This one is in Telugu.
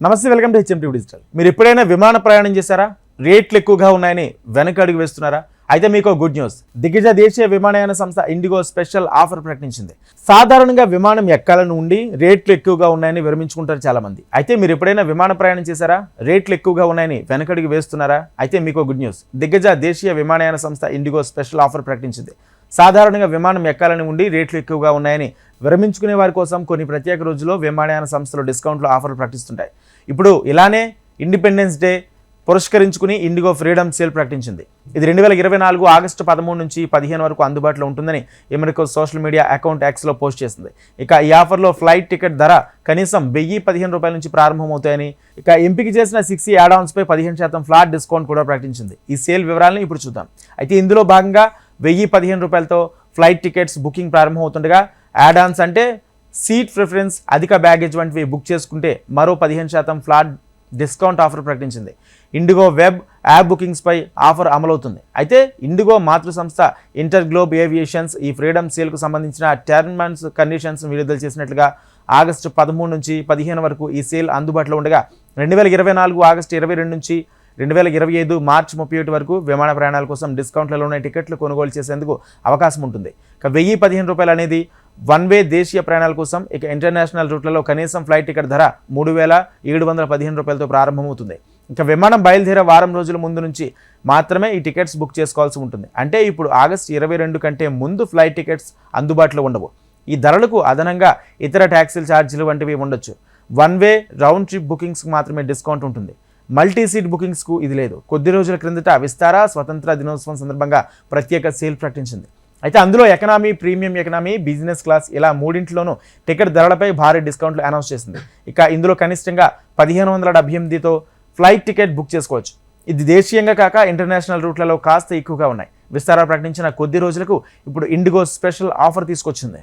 నమస్తే వెల్కమ్ టు హెచ్ఎంటీ డిజిటల్. మీరు ఎప్పుడైనా విమాన ప్రయాణం చేశారా? రేట్లు ఎక్కువగా ఉన్నాయని వెనక అడుగు వేస్తున్నారా? అయితే మీకు గుడ్ న్యూస్. దిగ్గజ దేశీయ విమానయాన సంస్థ ఇండిగో స్పెషల్ ఆఫర్ ప్రకటించింది. సాధారణంగా విమానం ఎక్కాలని ఉండి రేట్లు ఎక్కువగా ఉన్నాయని విరమించుకుంటారు చాలా మంది అయితే మీరు ఎప్పుడైనా విమాన ప్రయాణం చేశారా? రేట్లు ఎక్కువగా ఉన్నాయని వెనకడికి వేస్తున్నారా? అయితే మీకు గుడ్ న్యూస్. దిగ్గజ దేశీయ విమానయాన సంస్థ ఇండిగో స్పెషల్ ఆఫర్ ప్రకటించింది. సాధారణంగా విమానం ఎక్కాలని ఉండి రేట్లు ఎక్కువగా ఉన్నాయని విరమించుకునే వారి కోసం కొన్ని ప్రత్యేక రోజుల్లో విమానయాన సంస్థలు డిస్కౌంట్లు ఆఫర్లు ప్రకటిస్తుంటాయి. ఇప్పుడు ఇలానే ఇండిపెండెన్స్ డే పురస్కరించుకుని ఇండిగో ఫ్రీడమ్ సేల్ ప్రకటించింది. ఇది రెండు వేల ఇరవై నాలుగు ఆగస్టు పదమూడు నుంచి పదిహేను వరకు అందుబాటులో ఉంటుందని ఎమెరికో సోషల్ మీడియా అకౌంట్ యాక్స్లో పోస్ట్ చేసింది. ఇక ఈ ఆఫర్లో ఫ్లైట్ టికెట్ ధర కనీసం వెయ్యి పదిహేను రూపాయల నుంచి ప్రారంభమవుతాయని ఇక ఎంపిక చేసిన సిక్స్ e యాడాన్స్పై పై పదిహేను శాతం ఫ్లాట్ డిస్కౌంట్ కూడా ప్రకటించింది. ఈ సేల్ వివరాలను ఇప్పుడు చూద్దాం. అయితే ఇందులో భాగంగా వెయ్యి పదిహేను రూపాయలతో ఫ్లైట్ టికెట్స్ బుకింగ్ ప్రారంభమవుతుండగా యాడాన్స్ అంటే సీట్ ప్రిఫరెన్స్ అధిక బ్యాగేజ్ వంటివి బుక్ చేసుకుంటే మరో పదిహేను శాతం ఫ్లాట్ డిస్కౌంట్ ఆఫర్ ప్రకటించింది. ఇండిగో వెబ్ యాప్ బుకింగ్స్పై ఆఫర్ అమలవుతుంది. అయితే ఇండిగో మాతృ సంస్థ ఇంటర్ గ్లోబ్ ఏవియేషన్స్ ఈ ఫ్రీడమ్ సేల్కు సంబంధించిన టర్మ్ అండ్ కండిషన్స్ విడుదల చేసినట్లుగా ఆగస్టు పదమూడు నుంచి పదిహేను వరకు ఈ సేల్ అందుబాటులో ఉండగా రెండు వేల ఇరవై నాలుగు ఆగస్టు ఇరవై రెండు నుంచి రెండు వేల ఇరవై ఐదు మార్చి ముప్పై ఒకటి వరకు విమాన ప్రయాణాల కోసం డిస్కౌంట్లలోనే టికెట్లు కొనుగోలు చేసేందుకు అవకాశం ఉంటుంది. ఇక వెయ్యి పదిహేను రూపాయలు అనేది వన్ వే దేశీయ ప్రయాణాల కోసం ఇక ఇంటర్నేషనల్ రూట్లలో కనీసం ఫ్లైట్ టికెట్ ధర మూడు వేల ఏడు వందల పదిహేను రూపాయలతో ప్రారంభమవుతుంది. ఇక విమానం బయలుదేరే వారం రోజుల ముందు నుంచి మాత్రమే ఈ టికెట్స్ బుక్ చేసుకోవాల్సి ఉంటుంది. అంటే ఇప్పుడు ఆగస్టు ఇరవై రెండు కంటే ముందు ఫ్లైట్ టికెట్స్ అందుబాటులో ఉండవు. ఈ ధరలకు అదనంగా ఇతర ట్యాక్సీల ఛార్జీలు వంటివి ఉండొచ్చు. వన్ వే రౌండ్ ట్రిప్ బుకింగ్స్కి మాత్రమే డిస్కౌంట్ ఉంటుంది. మల్టీ సీట్ బుకింగ్స్కు ఇది లేదు. కొద్ది రోజుల క్రిందట విస్తార స్వతంత్ర దినోత్సవం సందర్భంగా ప్రత్యేక సేల్ ప్రకటించింది. అయితే అందులో economy premium economy business class ఇలా మూడింటిలోనూ టికెట్ ధరలపై భారీ డిస్కౌంట్లు అనౌన్స్ చేసింది. ఇక ఇందులో కనిష్టంగా పదిహేను వందల డెబ్బై ఎనిమిదితో ఫ్లైట్ టికెట్ బుక్ చేసుకోవచ్చు. ఇది దేశీయంగా కాక ఇంటర్నేషనల్ రూట్లలో కాస్త ఎక్కువగా ఉన్నాయి. విస్తారా ప్రకటించిన కొద్ది రోజులకు ఇప్పుడు ఇండిగో స్పెషల్ ఆఫర్ తీసుకొచ్చింది.